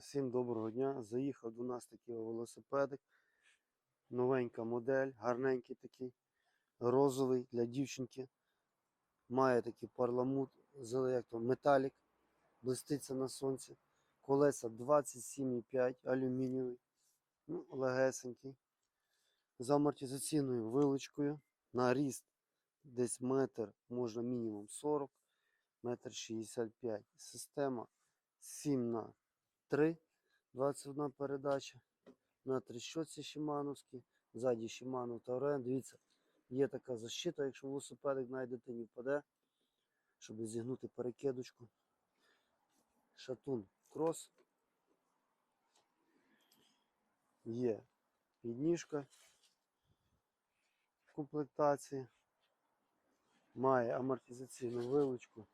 Всім доброго дня. Заїхав до нас такий велосипедик. Новенька модель, гарненький такий, розовий для дівчинки. Має такий парламут, як то, металік, блиститься на сонці. Колеса 27,5, алюмінієвий, ну, легесенький. З амортизаційною вилочкою. На ріст десь метр, можна мінімум 40, метр 65. Система 7 на 3, 21 передача. На тріщотці Шимановській, ззаді Shimano Tauren. Дивіться, є така защита, якщо велосипедик знайдете, не впаде, щоб зігнути перекидочку. Шатун крос. Є підніжка комплектації. Має амортизаційну вилочку.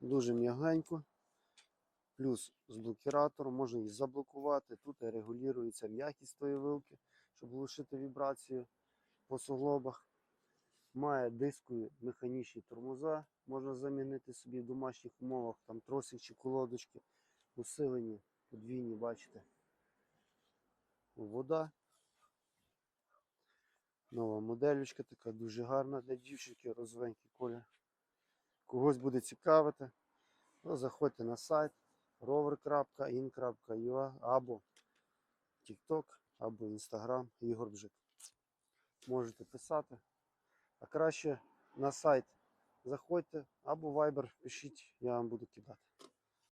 Дуже м'ягенько. Плюс з блокіратором можна її заблокувати. Тут регулюється м'якість тої вилки, щоб глушити вібрацію по суглобах. Має дискові механічні тормоза. Можна замінити собі в домашніх умовах, там тросик чи колодочки. Усилені, подвійні, бачите. Вода. Нова модельочка така дуже гарна для дівчинки, розовенький колір. Когось буде цікавити, то заходьте на сайт rover.in.ua або TikTok, або Instagram Ігор Бжик. Можете писати. А краще на сайт заходьте або Viber пишіть, я вам буду кидати.